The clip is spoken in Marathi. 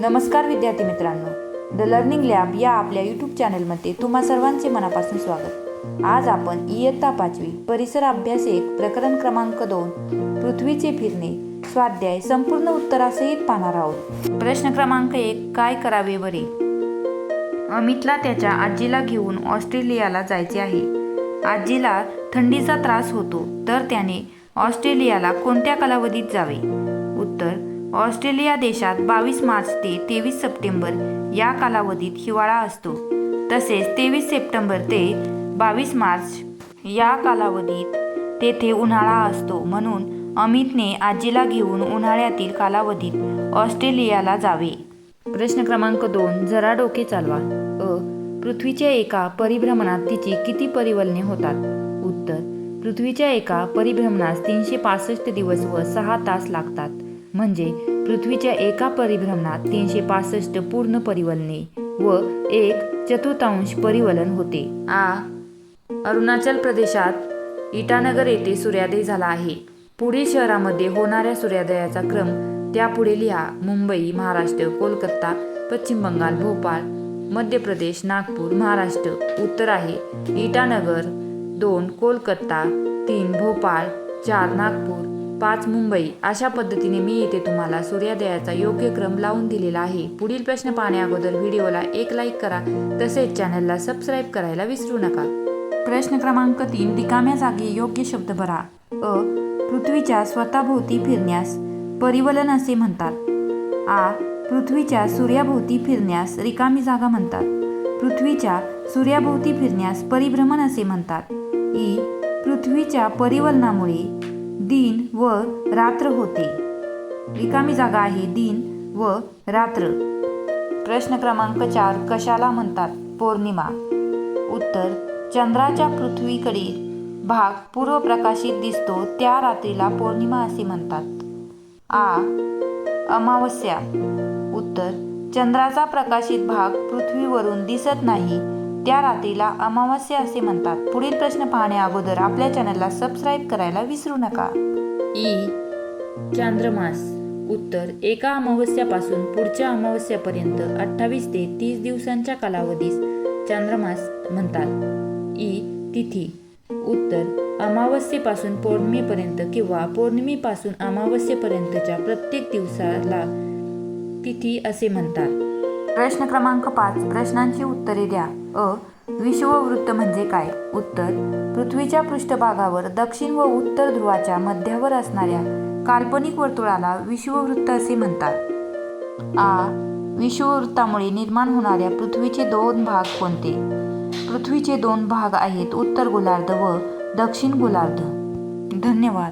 नमस्कार विद्यार्थी मित्रांनो. द लर्निंग लॅब या आपल्या यूट्यूब चॅनलमध्ये तुम्हा सर्वांचे मनापासून स्वागत. आज आपण इयत्ता पाचवी परिसर अभ्यास एक प्रकरण क्रमांक दोन पृथ्वीचे फिरणे स्वाध्याय संपूर्ण उत्तरासहित पाहणार आहोत. प्रश्न क्रमांक एक काय करावे बरे अमितला त्याच्या आजीला घेऊन ऑस्ट्रेलियाला जायचे आहे. आजीला थंडीचा त्रास होतो तर त्याने ऑस्ट्रेलियाला कोणत्या कालावधीत जावे? उत्तर ऑस्ट्रेलिया देशात बावीस मार्च ते तेवीस सप्टेंबर या कालावधीत हिवाळा असतो. तसेच तेवीस सप्टेंबर ते बावीस मार्च या कालावधीत तेथे उन्हाळा असतो. म्हणून अमितने आजीला घेऊन उन्हाळ्यातील कालावधीत ऑस्ट्रेलियाला जावे. प्रश्न क्रमांक दोन जरा डोके चालवा. अ पृथ्वीच्या एका परिभ्रमणात तिची किती परिवलने होतात? उत्तर पृथ्वीच्या एका परिभ्रमणास तीनशे पासष्ट दिवस व सहा तास लागतात. म्हणजे पृथ्वीच्या एका परिभ्रमणात तीनशे पासष्ट पूर्ण परिवलने व एक चतुर्थांश परिवलन होते. आ. अरुणाचल प्रदेशात इटानगर येथे सूर्यादय झाला आहे. पुढील शहरामध्ये होणाऱ्या सूर्योदयाचा क्रम त्यापुढे लिहा. मुंबई महाराष्ट्र कोलकाता पश्चिम बंगाल भोपाळ मध्य प्रदेश नागपूर महाराष्ट्र. उत्तर आहे इटानगर दोन कोलकाता तीन भोपाळ चार नागपूर पाच मुंबई. अशा पद्धतीने मी येथे तुम्हाला. सूर्योदयाचा योग्य क्रम लावून दिलेला आहे. पुढील प्रश्न पाहण्या अगोदर व्हिडिओला एक लाईक करा. तसेच चॅनलला सबस्क्राईब करायला विसरू नका. प्रश्न क्रमांक तीन. रिकाम्या जागी योग्य शब्द भरा. अ. पृथ्वीच्या स्वतःभोवती फिरण्यास परिवलन असे म्हणतात. आ. पृथ्वीच्या सूर्याभोवती फिरण्यास रिकामी जागा म्हणतात. पृथ्वीच्या सूर्याभोवती फिरण्यास परिभ्रमण असे म्हणतात. ई. पृथ्वीच्या परिवलनामुळे दिन व रात्र होते. रिकामी जागा आहे दिन व रात्र. प्रश्न क्रमांक चार कशाला म्हणतात? पौर्णिमा. उत्तर चंद्राच्या पृथ्वीकडील भाग पूर्व प्रकाशित दिसतो त्या रात्रीला पौर्णिमा असे म्हणतात. आ अमावस्या. उत्तर चंद्राचा प्रकाशित भाग पृथ्वीवरून दिसत नाही त्या रात्रीला अमावस्या असे म्हणतात. पुढील प्रश्न पाहण्या अगोदर आपल्या चॅनलला सबस्क्राईब करायला विसरू नका. ई. चांद्रमास. उत्तर एका अमावस्यापासून पुढच्या अमावस्यापर्यंत अठ्ठावीस ते तीस दिवसांच्या कालावधीस चांद्रमास म्हणतात. ई. तिथी. उत्तर अमावस्येपासून पौर्णिमेपर्यंत किंवा पौर्णिमेपासून अमावस्येपर्यंतच्या प्रत्येक दिवसाला तिथी असे म्हणतात. प्रश्न क्रमांक पाच प्रश्नांची उत्तरे द्या. अ. विश्ववृत्त म्हणजे काय? उत्तर पृथ्वीच्या पृष्ठभागावर दक्षिण व उत्तर ध्रुवाच्या मध्यावर असणाऱ्या काल्पनिक वर्तुळाला विश्ववृत्त असे म्हणतात. आ. विश्ववृत्तामुळे निर्माण होणाऱ्या पृथ्वीचे दोन भाग कोणते? पृथ्वीचे दोन भाग आहेत उत्तर गोलार्ध व दक्षिण गोलार्ध. धन्यवाद.